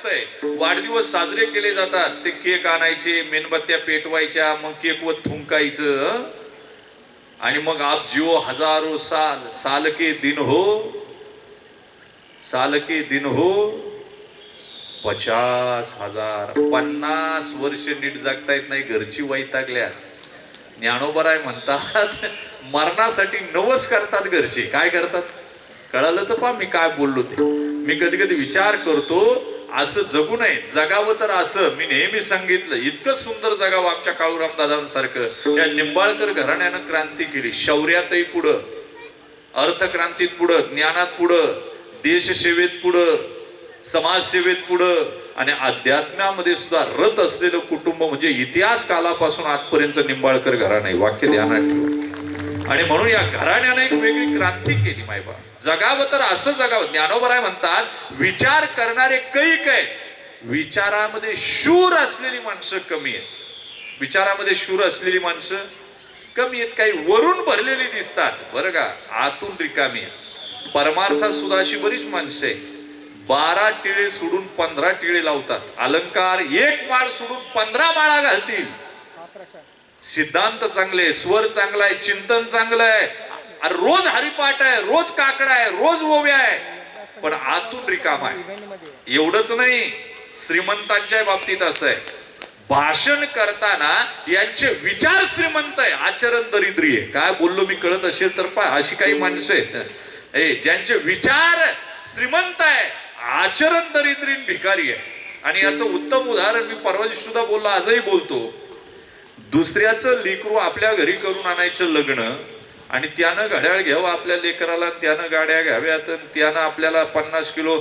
असतंय. वाढदिवस साजरे केले जातात. ते केक आणायचे मेणबत्त्या पेटवायच्या मग केक वर थुंकायचं आणि मग आप जिओ हजारो साल साल के दिन हो साल के दिन हो. पचास हजार पन्नास वर्ष नीट जगता येत नाही घरची वैतागल्या. ज्ञानोबराय म्हणतात मरणासाठी नवस करतात घरचे. काय करतात? कळालं तर पा मी काय बोललो ते. मी कधी कधी विचार करतो असं जगू नये जगावं तर असं. मी नेहमी सांगितलं इतकं सुंदर जगावं आमच्या काळूराम दादांसारखं या निंबाळकर घराण्यानं क्रांती केली. शौर्यातही पुढं अर्थक्रांतीत पुढं ज्ञानात पुढं देशसेवेत पुढं समाजसेवेत पुढं आणि अध्यात्मामध्ये सुद्धा रत असलेलं कुटुंब म्हणजे इतिहास कालापासून आजपर्यंत निंबाळकर घराणं वाक्य ध्यानात ठेवा. आणि म्हणून या घराण्याने एक वेगळी क्रांती केली मायबा जगावं तर असं जगावं. ज्ञानोबराय म्हणतात विचार करणारे कैक आहेत. विचारामध्ये शूर असलेली माणसं कमी आहेत. विचारामध्ये शूर असलेली माणसं कमी आहेत. काही वरून भरलेली दिसतात. बरं का? आतून रिकामी आहेत. परमार्थात सुद्धा अशी बरीच माणसं आहे बारा टिळे सोडून पंधरा टिळे लावतात. अलंकार एक माळ सोडून पंधरा माळा घालतील. सिद्धांत चांगले स्वर चांगला आहे. चिंतन चांगलं आहे. अरे रोज हरिपाठ आहे रोज काकडा आहे रोज ओव्या आहे. पण आतून रिकाम आहे. एवढंच नाही श्रीमंतांच्या बाबतीत असं आहे. भाषण करताना यांचे विचार श्रीमंत आहे आचरण दरिद्री आहे. काय बोललो मी कळत असेल तर पा अशी काही माणसं आहेत. ए ज्यांचे विचार श्रीमंत आहे आचरण दरिद्री भिकारी आहे. आणि याचं उत्तम उदाहरण मी परवा सुद्धा बोललो आजही बोलतो. दुसऱ्याचं लिकरू आपल्या घरी करून आणायचं लग्न आणि त्यानं घड्याळ घ्यावं आपल्या लेकराला त्यानं गाड्या घ्याव्यात त्यानं आपल्याला पन्नास किलो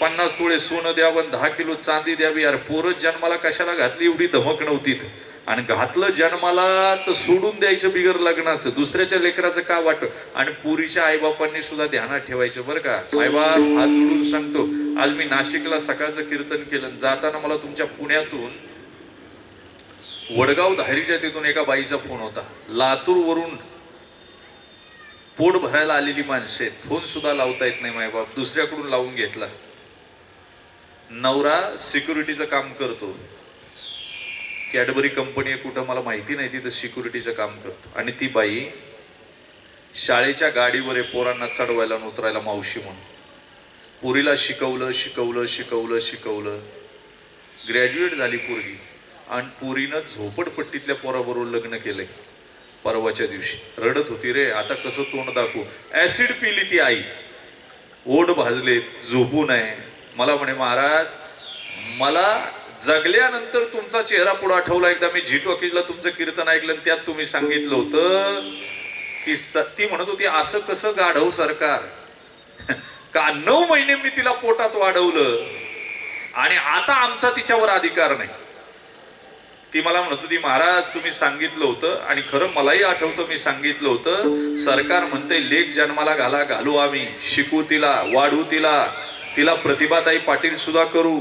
पन्नास तोळे सोनं द्यावं दहा किलो चांदी द्यावी. यार पोरं जन्माला कशाला घातली एवढी धमक नव्हती आणि घातलं जन्माला तर सोडून द्यायचं बिगर लग्नाचं. दुसऱ्याच्या लेकराचं का वाटत आणि पुरीच्या आईबापांनी सुद्धा ध्यानात ठेवायचं बरं का? आईबाप हात जोडून सांगतो आज मी नाशिकला सकाळचं कीर्तन केलं जाताना मला तुमच्या पुण्यातून वडगाव धायरीच्या तिथून एका बाईचा फोन होता. लातूर वरून पोट भरायला आलेली माणसे फोन सुद्धा लावता येत नाही मायबाप. दुसऱ्याकडून लावून घेतला. नवरा सिक्युरिटीचं काम करतो. कॅडबरी कंपनी आहे कुठं मला माहिती नाही तिथं सिक्युरिटीचं काम करतो. आणि ती बाई शाळेच्या गाडीवर आहे पोरांना चढवायला आणि उतरायला मावशी म्हणून. पुरीला शिकवलं शिकवलं शिकवलं शिकवलं. ग्रॅज्युएट झाली पोरगी. आणि पुरीनं झोपडपट्टीतल्या पोराबरोबर लग्न केलंय. परवाच्या दिवशी. रडत होती रे आता कसं तोंड दाखवू? ऍसिड पिली ती आई. ओढ भाजले झोपू नये. मला म्हणे महाराज मला जगल्यानंतर तुमचा चेहरा पुढे आठवला. एकदा मी झी टॉकीजला तुमचं कीर्तन ऐकलं आणि त्यात तुम्ही सांगितलं होतं की सत्ती ती म्हणत होती असं कसं गाढव सरकार? का नऊ महिने मी तिला पोटात वाढवलं. आणि आता आमचा तिच्यावर अधिकार नाही. ती मला म्हणत होती महाराज तुम्ही सांगितलं होतं आणि खरं मलाही आठवतं मी सांगितलं होतं. सरकार म्हणते लेख जन्माला घाला घालू आम्ही शिकू तिला वाढू तिला तिला प्रतिभाताई पाटील सुद्धा करू.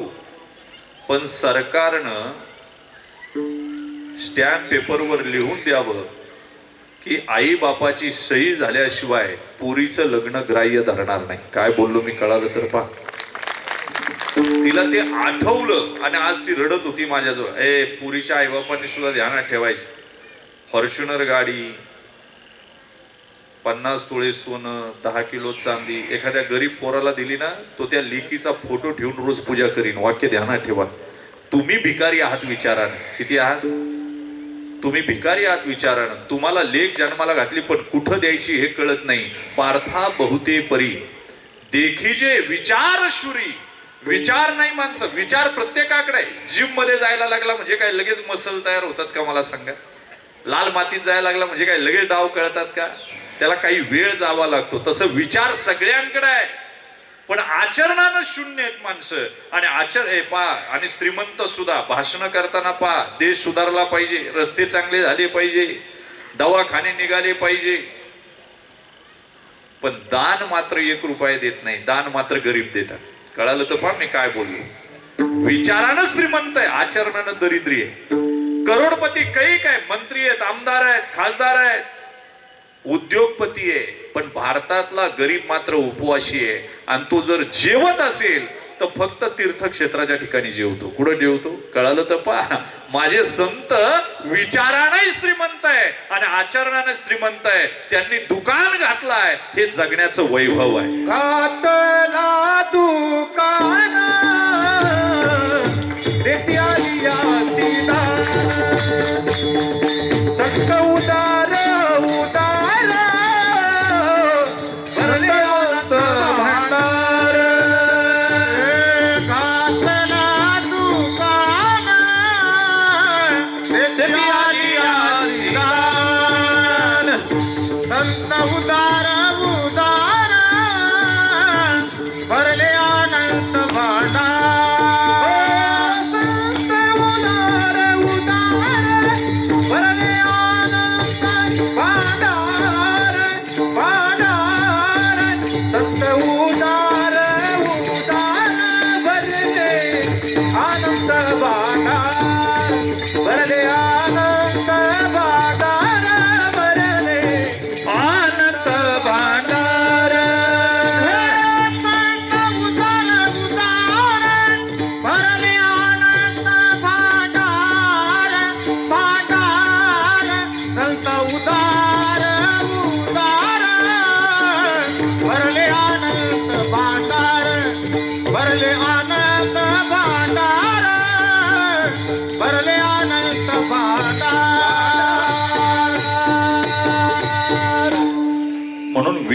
पण सरकारनं स्टॅम्प पेपरवर लिहून द्यावं की आई बापाची सही झाल्याशिवाय पुरीचं लग्न ग्राह्य धरणार नाही. काय बोललो मी कळालं तर पा तिला ते आठवलं आणि आज ती रडत होती माझ्याजवळ. ए पुरीच्या आईबापांनी सुद्धा ध्यानात ठेवायचं. फॉर्च्युनर गाडी पन्नास तोळे सोनं दहा किलो चांदी एखाद्या गरीब पोराला दिली ना तो त्या लेकीचा फोटो ठेवून रोज पूजा करीन. वाक्य ध्यानात ठेवा. तुम्ही भिकारी आहात विचारानं. किती आहात? तुम्ही भिकारी आहात विचारानं. तुम्हाला लेख जन्माला घातली पण कुठं द्यायची हे कळत नाही. पार्था बहुते परी. देखीजे विचार शुरी विचार नाही माणसं विचार प्रत्येकाकडे. जिममध्ये जायला लागला म्हणजे काय लगेच मसल तयार होतात का मला सांगा? लाल मातीत जायला लागला म्हणजे काय लगेच डाव कळतात का? त्याला काही वेळ जावा लागतो. तसं विचार सगळ्यांकडे आहे. पण आचरणानं शून्य आहेत माणसं. आणि आचर हे पा आणि श्रीमंत सुद्धा भाषण करताना पा देश सुधारला पाहिजे रस्ते चांगले झाले पाहिजे दवाखाने निघाले पाहिजे. पण दान मात्र एक रुपया देत नाही दान मात्र गरीब देतात. कळालं तर पहा मी काय बोललो. विचारानं श्रीमंत आहे आचरणानं दरिद्री आहे. करोडपती काही काय मंत्री आहेत आमदार आहेत खासदार आहेत. उद्योगपती आहे पण भारतातला गरीब मात्र उपवाशी आहे. आणि तो जर जेवत असेल तर फक्त तीर्थक्षेत्राच्या ठिकाणी जेवतो. कुठं जेवतो? कळालं तर पा माझे संत विचाराने श्रीमंत आहे आणि आचरणाने श्रीमंत आहे. त्यांनी दुकान घातलाय. हे जगण्याचं वैभव आहे. घातला दुकान भरले आनंद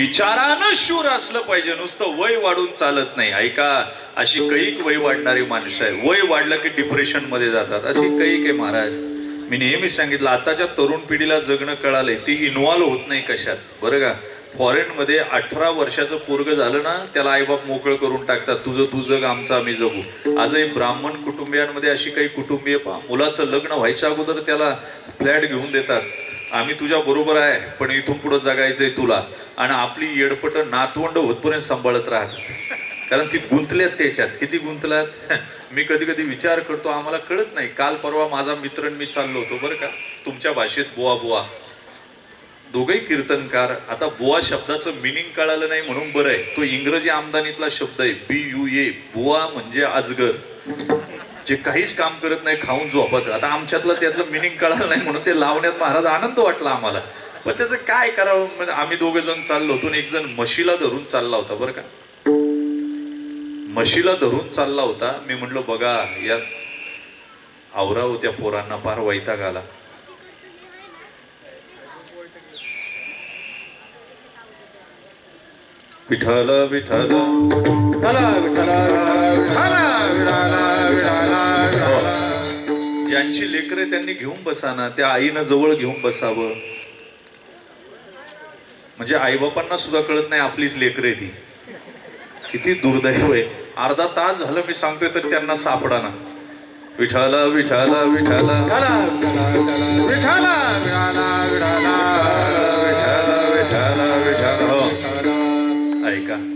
विचारानं शूर असलं पाहिजे. नुसतं वय वाढून चालत नाही. ऐका अशी कैक वय वाढणारी माणसं आहे वय वाढलं की डिप्रेशनमध्ये जातात. अशी कैक आहे महाराज. मी नेहमीच सांगितलं आताच्या तरुण पिढीला जगणं कळालंय. ती इन्व्हॉल्व्ह होत नाही कशात. बरं का? फॉरेन मध्ये अठरा वर्षाचं पोरग झालं ना त्याला आईबाप मोकळं करून टाकतात. तुझं तू जग आमचं आम्ही जगू. आजही ब्राह्मण कुटुंबियांमध्ये अशी काही कुटुंबीय पहा. मुलाचं लग्न व्हायच्या अगोदर त्याला फ्लॅट घेऊन देतात. आम्ही तुझ्या बरोबर आहे पण इथून पुढे जगायचंय तुला. आणि आपली येडपट नातवंड होतपर्यंत सांभाळत राहतात. कारण ती गुंतल्यात त्याच्यात. किती गुंतल्यात मी कधी कधी विचार करतो आम्हाला कळत नाही. काल परवा माझा मित्र मी चाललो होतो बरं का? तुमच्या भाषेत बुवा बुवा. दोघही कीर्तनकार. आता बुवा शब्दाचं मिनिंग कळालं नाही म्हणून बरं आहे. तो इंग्रजी आमदानीतला शब्द आहे बी यू ए बुवा म्हणजे अजगर. जे काहीच काम करत नाही खाऊन झोपत. आता आमच्यातलं त्याचं मिनिंग कळालं नाही म्हणून ते लावण्यात महाराज आनंद वाटला आम्हाला. पण त्याचं काय करावं? म्हणजे आम्ही दोघे जण चाललो होतो आणि एक जण म्हशीला धरून चालला होता बरं का. म्हशीला धरून चालला होता. मी म्हटलो बघा या आवरा होत्या पोरांना फार वैताग आला. विठ्ठल विठ्ठल. हो. ज्यांची लेकरे त्यांनी घेऊन बसाना त्या आईनं जवळ घेऊन बसावं. म्हणजे आईबापांना सुद्धा कळत नाही आपलीच लेकरे ती. किती दुर्दैव आहे. अर्धा तास झालं मी सांगतोय तर त्यांना विठ्ठला, विठ्ठला, विठ्ठला, विठ्ठला, हो. विठ्ठला. ऐका.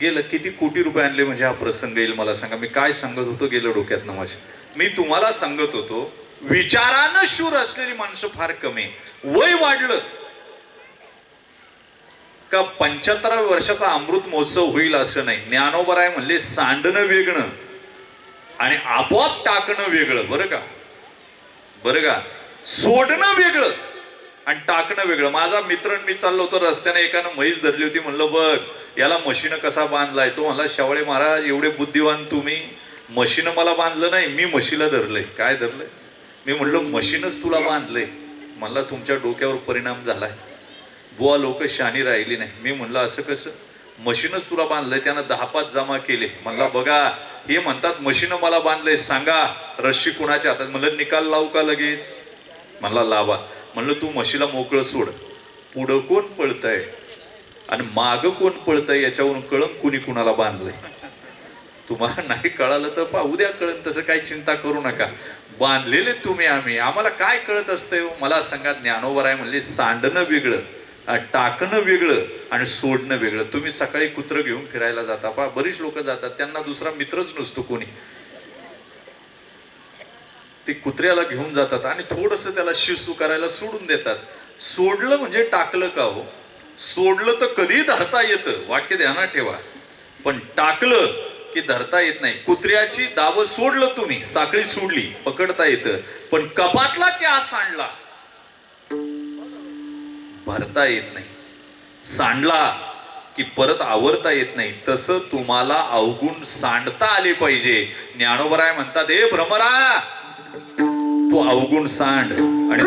गेलं किती कोटी रुपये आणले म्हणजे हा प्रसंग येईल मला सांगा. मी काय सांगत होतो गेलं डोक्यात माझ्या. मी तुम्हाला सांगत होतो विचारानं शूर असलेली माणसं फार कमी आहे. वय वाढलं का पंच्याहत्तराव्या वर्षाचा अमृत महोत्सव होईल असं नाही. ज्ञानोबराय म्हणले सांडणं वेगळं आणि आपोआप टाकणं वेगळं. बरं का? बरं का? सोडणं वेगळं आणि टाकणं वेगळं. माझा मित्र मी चाललो होतो रस्त्याने एकानं म्हैस धरली होती. म्हणलं बघ याला मशीनं कसा बांधलाय? तो म्हणला शेवळे महाराज एवढे बुद्धिवान तुम्ही. मशीनं मला बांधलं नाही मी म्हशीला धरलंय. काय धरलंय? मी म्हणलो मशीनच तुला बांधले मला तुमच्या डोक्यावर परिणाम झाला आहे बुवा लोक शानी राहिली नाही. मी म्हणलं असं कसं? मशीनच तुला बांधलंय. त्यानं दहा पाच जमा केले. म्हणला बघा हे म्हणतात मशीनं मला बांधलंय. सांगा रश्शी कुणाच्या हातात? म्हणलं निकाल लावू का लगेच? म्हणला लावा. म्हणलं तू म्हशीला मोकळं सोड. पुढं कोण पळतंय? आणि माग कोण पळतंय? याच्यावरून कळण कुणी कुणाला बांधलंय? तुम्हाला नाही कळालं तर पा उद्या कळन तसं काही चिंता करू नका. बांधलेले तुम्ही आम्ही. आम्हाला काय कळत असतंय हो? मला सांगा ज्ञानोबर आहे म्हणजे सांडणं वेगळं टाकणं वेगळं आणि सोडणं वेगळं. तुम्ही सकाळी कुत्र घेऊन फिरायला जाता. पा बरीच लोक जातात. त्यांना दुसरा मित्रच नसतो कोणी. ते कुत्र्याला घेऊन जातात आणि थोडस त्याला शिसू करायला सोडून देतात. सोडलं म्हणजे टाकलं का हो? सोडलं तर कधी धरता येतं. वाक्य ध्यानात ठेवा. पण टाकलं की धरता येत नाही. कुत्र्याची दावं सोडलं तुम्ही साखळी सोडली पकडता येतं. पण कपातला चहा सांडला भरता येत नाही. सांडला की परत आवरता येत नाही. तसं तुम्हाला अवगुण सांडता आले पाहिजे. ज्ञानोबराय म्हणतात हे भ्रमरा तू अवगुण सांड आणि